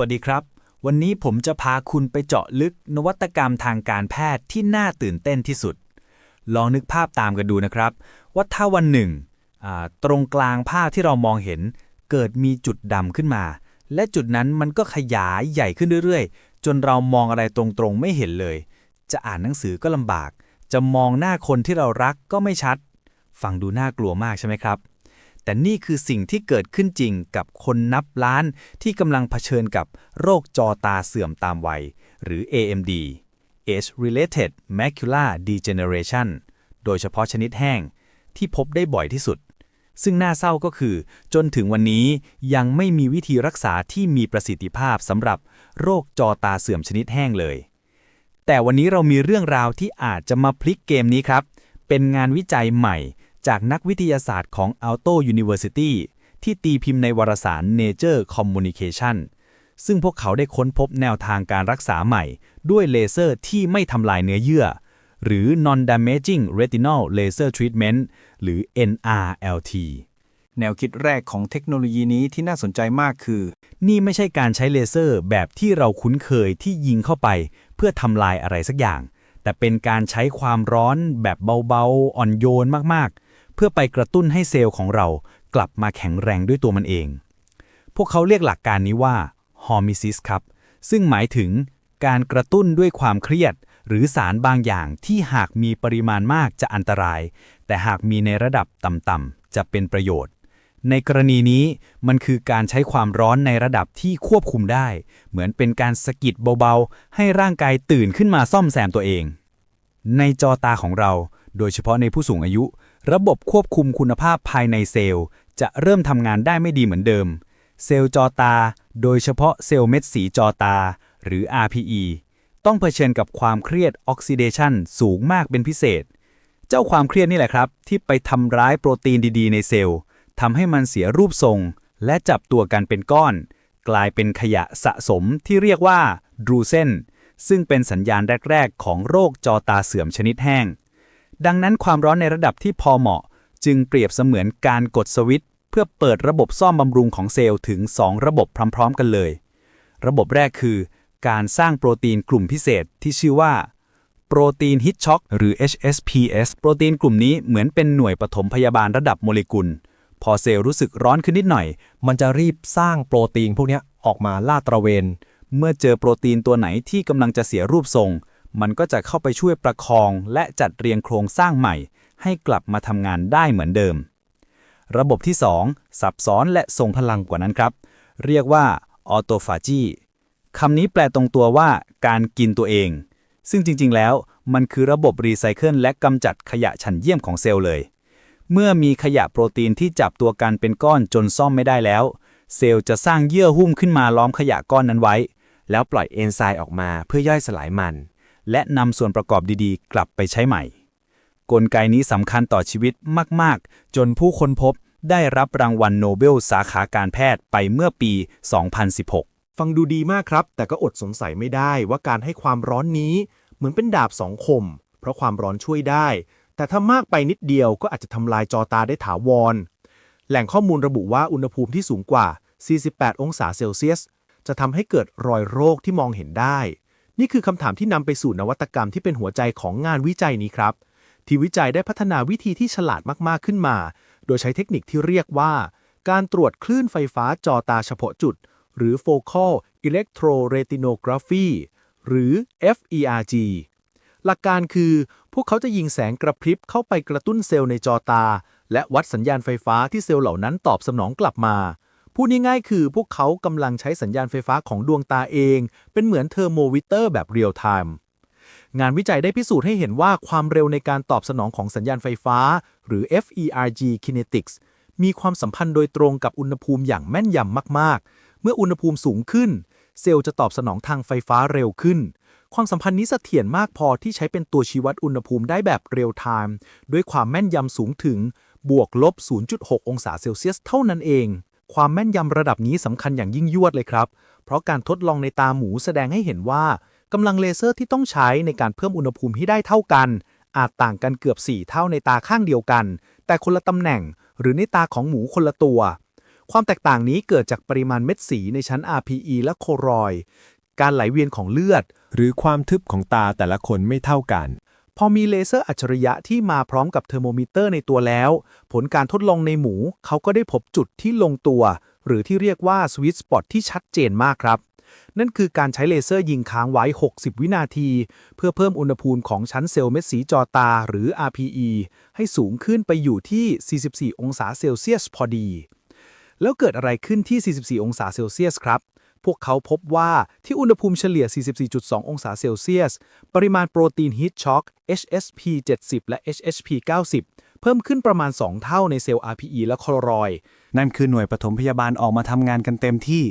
วัสดีครับ วันนี้ผมจะพาคุณไปเจาะลึกนวัตกรรมทางการแพทย์ที่น่าตื่นเต้นที่สุด ลองนึกภาพตามกันดูนะครับ ว่าถ้าวันหนึ่ง ตรงกลางภาพที่เรามองเห็น เกิดมีจุดดำขึ้นมา และจุดนั้นมันก็ขยายใหญ่ขึ้นเรื่อยๆ จนเรามองอะไรตรงๆไม่เห็นเลย จะอ่านหนังสือก็ลำบาก จะมองหน้าคนที่เรารักก็ไม่ชัด ฟังดูน่ากลัวมากใช่ไหมครับ แต่นี่คือสิ่งที่เกิดขึ้นจริงกับคนนับล้านที่กำลังเผชิญกับโรคจอตาเสื่อมตามวัย หรือ AMD Age-related macular degeneration โดยเฉพาะชนิดแห้ง ที่พบได้บ่อยที่สุด ซึ่งน่าเศร้าก็คือ จนถึงวันนี้ยังไม่มีวิธีรักษาที่มีประสิทธิภาพสำหรับโรคจอตาเสื่อมชนิดแห้งเลย แต่วันนี้เรามีเรื่องราวที่อาจจะมาพลิกเกมนี้ครับ เป็นงานวิจัยใหม่ จากนักวิทยาศาสตร์ของ Alto University ที่ตีพิมพ์ในวารสาร Nature Communication ซึ่งพวกเขาได้ค้นพบแนวทางการรักษาใหม่ ด้วยเลเซอร์ที่ไม่ทำลายเนื้อเยื่อ หรือ Non-Damaging Retinal Laser Treatment หรือ NRLT แนวคิดแรกของเทคโนโลยีนี้ที่น่าสนใจมากคือ นี่ไม่ใช่การใช้เลเซอร์แบบที่เราคุ้นเคยที่ยิงเข้าไป เพื่อทำลายอะไรสักอย่าง แต่เป็นการใช้ความร้อนแบบเบาๆ อ่อนโยนมากๆ เพื่อไปกระตุ้นให้เซลล์ของเรากลับมาแข็งแรงด้วยตัวมันเอง พวกเขาเรียกหลักการนี้ว่า hormesis ครับ ซึ่งหมายถึงการกระตุ้นด้วยความเครียด หรือสารบางอย่างที่หากมีปริมาณมากจะอันตราย แต่หากมีในระดับต่ำๆจะเป็นประโยชน์ ในกรณีนี้มันคือการใช้ความร้อนในระดับที่ควบคุมได้ เหมือนเป็นการสะกิดเบาๆ ให้ร่างกายตื่นขึ้นมาซ่อมแซมตัวเอง ในจอตาของเรา โดยเฉพาะในผู้สูงอายุ ระบบควบคุมคุณภาพภายในเซลล์ จะเริ่มทำงานได้ไม่ดีเหมือนเดิม เซลล์จอตา โดยเฉพาะเซลล์เม็ดสีจอตา หรือ RPE ต้องเผชิญกับความเครียดออกซิเดชันสูงมากเป็นพิเศษ เจ้าความเครียดนี่แหละครับ ที่ไปทำร้ายโปรตีนดีๆ ในเซลล์ทำให้มันเสียรูปทรง และจับตัวกันเป็นก้อน กลายเป็นขยะสะสมที่เรียกว่าดรูเซนซึ่งเป็นสัญญาณแรก ๆ ของโรคจอตาเสื่อมชนิดแห้ง ดังนั้นความร้อนในระดับที่พอเหมาะ จึงเปรียบเสมือนการกดสวิตช์เพื่อเปิดระบบซ่อมบำรุงของเซลล์ถึง 2 ระบบพร้อม ๆ กันเลย ระบบแรกคือ การสร้างโปรตีนกลุ่มพิเศษที่ชื่อว่าโปรตีนฮิตช็อคหรือ HSPS โปรตีนกลุ่มนี้เหมือนเป็นหน่วยปฐมพยาบาลระดับโมเลกุล พอเซลล์รู้สึกร้อนขึ้นนิดหน่อย มันจะรีบสร้างโปรตีนพวกนี้ออกมาลาดตระเวน เมื่อเจอโปรตีนตัวไหนที่กำลังจะเสียรูปทรง มันก็จะเข้าไปช่วยประคองและจัดเรียงโครงสร้างใหม่ ให้กลับมาทำงานได้เหมือนเดิม ระบบที่ 2 ซับซ้อนและทรงพลังกว่านั้นครับ เรียกว่าออโตฟาจีคำนี้แปลตรงตัวว่า การกินตัวเอง ซึ่งจริง ๆ แล้ว มันคือระบบรีไซเคิลและกำจัดขยะชั้นเยี่ยมของเซลล์เลย เมื่อมีขยะโปรตีนที่จับตัวกันเป็นก้อนจนซ่อมไม่ได้แล้ว เซลล์จะสร้างเยื่อหุ้มขึ้นมาล้อมขยะก้อนนั้นไว้ แล้วปล่อยเอนไซม์ออกมาเพื่อย่อยสลายมัน และนำส่วนประกอบดีๆ กลับไปใช้ใหม่ กลไกนี้สำคัญต่อชีวิตมาก ๆ จนผู้ค้นพบได้รับรางวัลโนเบลสาขาการแพทย์ไปเมื่อปี 2016 ฟังดูดีมากครับ แต่ก็อดสงสัยไม่ได้ว่าการให้ความร้อนนี้ เหมือนเป็นดาบสองคม เพราะความร้อนช่วยได้ แต่ถ้ามากไปนิดเดียวก็อาจจะทำลายจอตาได้ถาวร แหล่งข้อมูลระบุว่าอุณหภูมิที่สูงกว่า 48 องศาเซลเซียส จะทำให้เกิดรอยโรคที่มองเห็นได้ นี่คือคำถามที่นำไปสู่นวัตกรรมที่เป็นหัวใจของงานวิจัยนี้ครับ ที่วิจัยได้พัฒนาวิธีที่ฉลาดมากๆขึ้นมา โดยใช้เทคนิคที่เรียกว่า การตรวจคลื่นไฟฟ้าจอตาเฉพาะจุด หรือ Focal Electroretinography หรือ FERG หลักการคือ พวกเขาจะยิงแสงกระพริบเข้าไปกระตุ้นเซลล์ในจอตา และวัดสัญญาณไฟฟ้าที่เซลล์เหล่านั้นตอบสนองกลับมา พูดง่ายๆคือพวกเขากำลังใช้สัญญาณไฟฟ้าของดวงตาเอง เป็นเหมือนเทอร์โมวิเตอร์แบบเรียลไทม์งานวิจัยได้พิสูจน์ให้เห็นว่าความเร็วในการตอบสนองของสัญญาณไฟฟ้า หรือ FERG Kinetics มีความสัมพันธ์โดยตรงกับอุณหภูมิอย่างแม่นยำมากๆ เมื่ออุณหภูมิสูงขึ้น เซลล์จะตอบสนองทางไฟฟ้าเร็วขึ้น ความสัมพันธ์นี้เสถียรมากพอที่ใช้เป็นตัวชี้วัดอุณหภูมิได้แบบเรียลไทม์ด้วยความแม่นยำสูงถึงบวกลบ 0.6 องศาเซลเซียสเท่านั้นเอง ความแม่นยำระดับนี้สำคัญอย่างยิ่งยวดเลยครับ เพราะการทดลองในตาหมูแสดงให้เห็นว่ากำลังเลเซอร์ที่ต้องใช้ในการเพิ่มอุณหภูมิให้ได้เท่ากัน อาจต่างกันเกือบ 4 เท่าในตาข้างเดียวกัน แต่คนละตำแหน่ง หรือในตาของหมูคนละตัว ความแตกต่างนี้เกิดจากปริมาณเม็ดสีในชั้น RPE และโครอย การไหลเวียนของเลือด หรือความทึบของตาแต่ละคนไม่เท่ากัน พอมีเลเซอร์อัจฉริยะที่มาพร้อมกับเทอร์โมมิเตอร์ในตัวแล้ว ผลการทดลองในหมู เขาก็ได้พบจุดที่ลงตัว หรือที่เรียกว่าสวิตสปอตที่ชัดเจนมากครับ นั่นคือการใช้เลเซอร์ยิงค้างไว้ 60 วินาที เพื่อเพิ่มอุณหภูมิของชั้นเซลล์เม็ดสีจอตา หรือ RPE ให้สูงขึ้นไปอยู่ที่ 44 องศาเซลเซียสพอดี แล้วเกิดอะไรขึ้นที่ 44 องศาเซลเซียสครับ พวกเขาพบว่าที่อุณหภูมิเฉลี่ย 44.2 องศาเซลเซียส ปริมาณโปรตีนฮีทช็อค HSP 70 และ HHP 90 เพิ่มขึ้นประมาณ 2 เท่าในเซลล์ RPE และคลอรอย นั่นคือหน่วยปฐมพยาบาลออกมาทำงานกันเต็มที่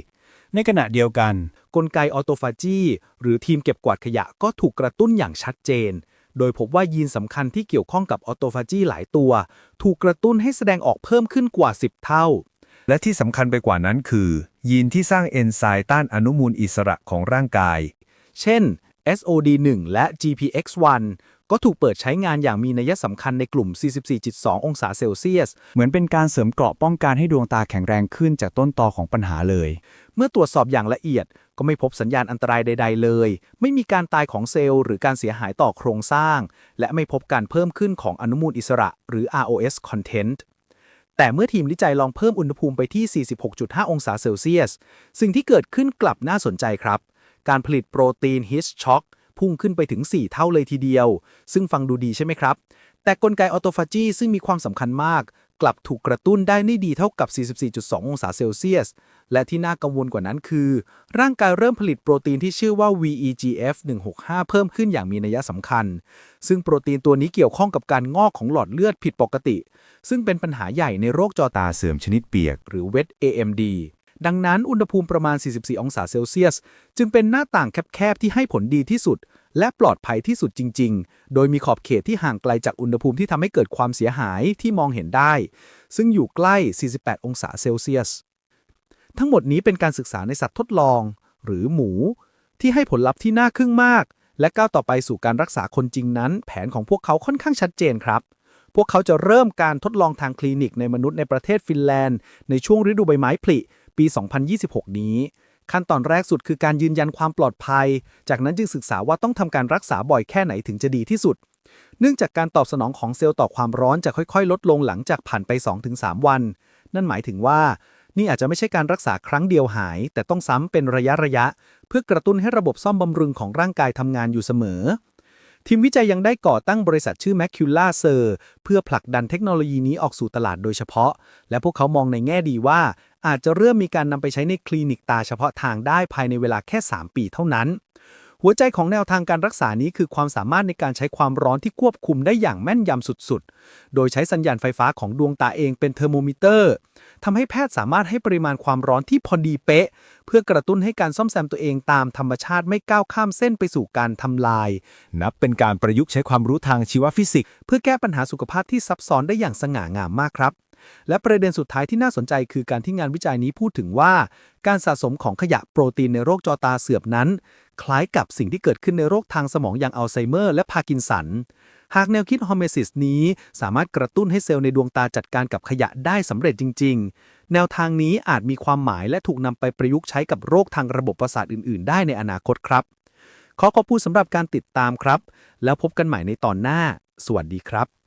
ในขณะเดียวกัน กลไกออโตฟาจีหรือทีมเก็บกวาดขยะก็ถูกกระตุ้นอย่างชัดเจน โดยพบว่ายีนสำคัญที่เกี่ยวข้องกับออโตฟาจีหลายตัว ถูกกระตุ้นให้แสดงออกเพิ่มขึ้นกว่า 10 เท่า และที่สำคัญไปกว่านั้นคือ ยีนที่สร้างเอนไซม์ต้านอนุมูลอิสระของร่างกาย เช่น SOD1 และ GPX1 ก็ถูกเปิดใช้งานอย่างมีนัยสำคัญในกลุ่ม 44.2 องศาเซลเซียส เหมือนเป็นการเสริมเกราะป้องกันให้ดวงตาแข็งแรงขึ้นจากต้นตอของปัญหาเลย เมื่อตรวจสอบอย่างละเอียดก็ไม่พบสัญญาณอันตรายใด ๆ เลย ไม่มีการตายของเซลล์หรือการเสียหายต่อโครงสร้าง และไม่พบการเพิ่มขึ้นของอนุมูลอิสระหรือ ROS content แต่เมื่อทีมวิจัยลองเพิ่มอุณหภูมิไปที่ 46.5 องศาเซลเซียส สิ่งที่เกิดขึ้นกลับน่าสนใจครับ การผลิตโปรตีนฮิสช็อกพุ่งขึ้นไปถึง 4 เท่าเลยทีเดียว ซึ่งฟังดูดีใช่ไหมครับ แต่กลไกออโตฟาจีซึ่งมีความสำคัญมาก กลับถูกกระตุ้นได้ไม่ดีเท่ากับ 44.2 องศาเซลเซียส และที่น่ากังวลกว่านั้นคือ ร่างกายเริ่มผลิตโปรตีนที่ชื่อว่า VEGF 165 เพิ่มขึ้นอย่างมีนัยสำคัญ ซึ่งโปรตีนตัวนี้เกี่ยวข้องกับการงอกของหลอดเลือดผิดปกติ ซึ่งเป็นปัญหาใหญ่ในโรคจอตาตาเสื่อมชนิดเปียก หรือ wet AMD ดังนั้นอุณหภูมิประมาณ 44 องศาเซลเซียส จึงเป็นหน้าต่างแคบๆ ที่ให้ผลดีที่สุด และปลอดภัยที่สุดจริง ๆ โดยมีขอบเขตที่ห่างไกลจากอุณหภูมิที่ทำให้เกิดความเสียหายที่มองเห็นได้ ซึ่งอยู่ใกล้ 48 องศาเซลเซียส ทั้งหมดนี้เป็นการศึกษาในสัตว์ทดลอง หรือหมู ที่ให้ผลลัพธ์ที่น่าครึ่งมาก และก้าวต่อไปสู่การรักษาคนจริงนั้น แผนของพวกเขาค่อนข้างชัดเจนครับพวกเขาจะเริ่มการทดลองทางคลินิกในมนุษย์ในประเทศฟินแลนด์ ในช่วงฤดูใบไม้ผลิ ปี 2026 นี้ ขั้นตอนแรกสุดคือการยืนยันความปลอดภัย จากนั้นจึงศึกษาว่าต้องทำการรักษาบ่อยแค่ไหนถึงจะดีที่สุด เนื่องจากการตอบสนองของเซลล์ต่อความร้อนจะค่อยๆ ลดลงหลังจากผ่านไป 2-3 วัน นั่นหมายถึงว่านี่อาจจะไม่ใช่การรักษาครั้งเดียวหาย แต่ต้องซ้ำเป็นระยะระยะ เพื่อกระตุ้นให้ระบบซ่อมบำรุงของร่างกายทำงานอยู่เสมอ ทีมวิจัยยังได้ก่อตั้งบริษัทชื่อ Macula s e r เพื่อผลักดันเทคโนโลยีนี้ออกสู่ตลาดโดยเฉพาะ และพวกเขามองในแง่ดีว่า อาจจะเริ่มมีการนำไปใช้ในคลินิกตาเฉพาะทางได้ภายในเวลาแค่ 3 ปีเท่านั้น หัวใจของแนวทางการรักษานี้คือความสามารถในการใช้ความร้อนที่ควบคุมได้อย่างแม่นยำสุดๆ โดยใช้สัญญาณไฟฟ้าของดวงตาเองเป็นเทอร์โมมิเตอร์ทำให้แพทย์สามารถให้ปริมาณความร้อนที่พอดีเป๊ะ เพื่อกระตุ้นให้การซ่อมแซมตัวเองตามธรรมชาติไม่ก้าวข้ามเส้นไปสู่การทำลาย นับเป็นการประยุกต์ใช้ความรู้ทางชีวฟิสิกส์เพื่อแก้ปัญหาสุขภาพที่ซับซ้อนได้อย่างสง่างามมากครับและประเด็นสุดท้ายที่น่าสนใจคือการที่งานวิจัยนี้พูดถึงว่า การสะสมของขยะโปรตีนในโรคจอตาเสื่อมนั้น คล้ายกับสิ่งที่เกิดขึ้นในโรคทางสมองอย่างอัลไซเมอร์และพาร์กินสัน หากแนวคิดฮอมเมซิสนี้ สามารถกระตุ้นให้เซลล์ในดวงตาจัดการกับขยะได้สำเร็จจริง ๆ แนวทางนี้อาจมีความหมายและถูกนำไปประยุกต์ใช้กับโรคทางระบบประสาทอื่น ๆ ได้ในอนาคตครับ ขอขอบคุณสำหรับการติดตามครับ แล้วพบกันใหม่ในตอนหน้า สวัสดีครับ